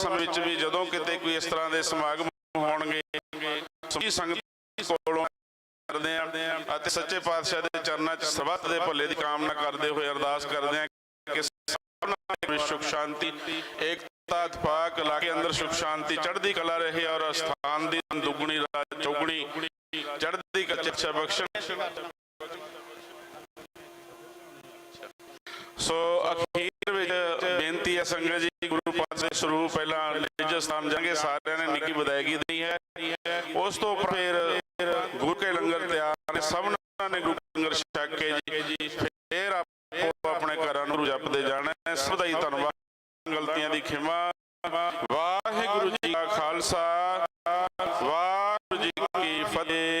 ਸਮੇਂ ਵਿੱਚ ਵੀ ਜਦੋਂ ਕਿਤੇ ਕੋਈ ਇਸ ਤਰ੍ਹਾਂ ਦੇ ਸਮਾਗਮ ਹੋਣਗੇ ਸਮੂਹ ਸੰਗਤ ਕੋਲੋਂ ਕਰਦੇ ਆ ਅਤੇ ਸੱਚੇ ਪਾਤਸ਼ਾਹ ਦੇ ਚਰਨਾਂ 'ਚ ਸਰਬੱਤ ਦੇ ਭਲੇ ਦੀ ਕਾਮਨਾ ਕਰਦੇ ਹੋਏ ਅਰਦਾਸ ਕਰਦੇ ਆ ਕਿ ਸਭਨਾਂ ਸੁਖ ਸ਼ਾਂਤੀ, ਏਕਤਾ ਇਤਫਾਕ ਇਲਾਕੇ ਅੰਦਰ ਸੁਖ ਸ਼ਾਂਤੀ, ਚੜ੍ਹਦੀ ਕਲਾ ਰਹੇ ਔਰ ਸਥਾਨ ਦੀ ਦੁੱਗਣੀ ਰਾਜ ਚੌਗਣੀ, ਚੜ੍ਹਦੀ ਕੱਚਾ ਬਖਸ਼ਣ। ਸੋ ਅਖੀਰ ਵਿੱਚ ਬੇਨਤੀ ਹੈ ਸੰਗਤ ਜੀ ਪੰਜ ਦੇ ਸ਼ੁਰੂ ਪਹਿਲਾਂ ਰਿਲੀਜੀਅਸ ਨਾਮ ਸਾਰਿਆਂ ਨੇ ਨਿੱਕੀ ਵਿਦਾਇਗੀ ਦੇਣੀ ਹੈ। ਉਸ ਤੋਂ ਫਿਰ ਗੁਰੂ ਕੇ ਲੰਗਰ ਤਿਆਰ ਨੇ, ਸਭ ਨੇ ਗੁਰੂ ਲੰਗਰ ਛਕ ਕੇ ਜੀ। ਫਿਰ ਆਪਣੇ ਘਰਾਂ ਨੂੰ ਜਪਦੇ ਜਾਣਾ ਹੈ। ਸਭ ਦਾ ਹੀ ਧੰਨਵਾਦ, ਗਲਤੀਆਂ ਦੀ ਖਿਮਾ। ਵਾਹਿਗੁਰੂ ਜੀ ਕਾ ਖਾਲਸਾ, ਵਾਹਿਗੁਰੂ ਜੀ ਕੀ ਫਤਿਹ।